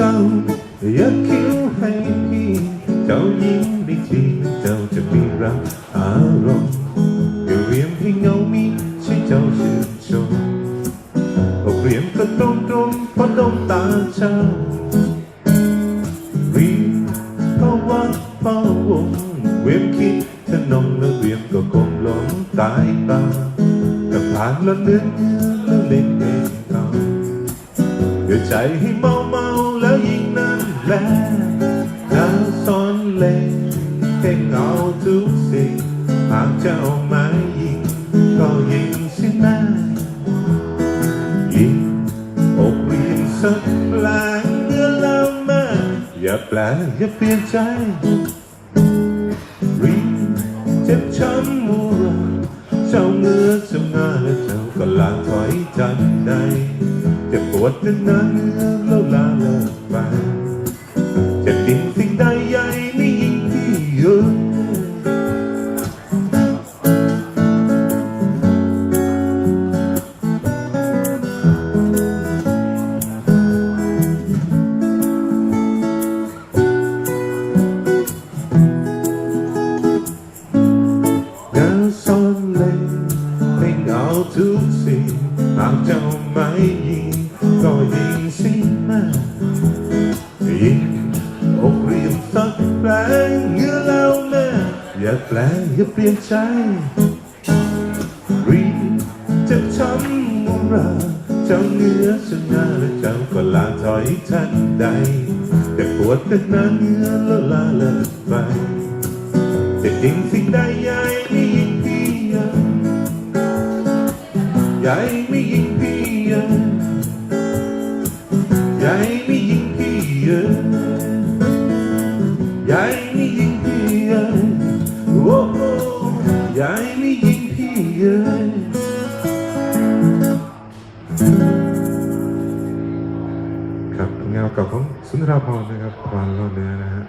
จ้า อย่าคิดให้พี่เจ้ายิ้มได้ทีเจ้าจะมีรักอารมณ์อย่าเรียมให้เงามีใช่เจ้าชื่นชมก็เรียมก็ตรงตรงเพราะดวงตาเจ้ารีบเพราะว่าเป้าวงเวียมคิดถ้านองแล้วเวียมก็คงหลงตายตากับผ่านแล้วเลือนเนื้อแล้วเล่นเองเอาเดี๋ยวใจให้เมาเมา ๆแล้วยิ่งนั่นแหละน้ำซ้อนเล่นเพ่งเอาทุกสิ่งหากเจ้าไม้ยิงก็ยิงสิแม่ยิงอกเรียนสักแปลงเมื่อแล้วม่อย่าแปลอย่าเปลี่ยนใจรีเจ็บช้ำมัวเจ้าเมื่อจำหน้าและเจ้าก็ลาถอยจันใดเจ็บป วดจนหน้าเนื้อแล้วลาเลิกไปจ็บจริงสิ่งใดใหญ่ไม่ยิ่งที่เยอะทุกสิ่งหากเจ้าไม่ยิง ก็ยิงสิแม่ยิงอกเรียมสักแปลงเงื่อแล้วแม่อย่าแปลงอย่าเปลี่ยนใจรีจ็บช้ำมุราเจ้าเนื้อชนะและเจ้าก็ลาถอยทันใด แต่ปวดเป็นหน้าเนื้อแล้วลาเลิกไปแต่จริงสิ่งใดใหญ่ไม่ยิ่งพี่ยังใหญ่ไม่ยิ่งพี่ยังใหญ่ ครับงานเก่าของสุนทราพรนะครับควานรอดเนื้อนะฮะ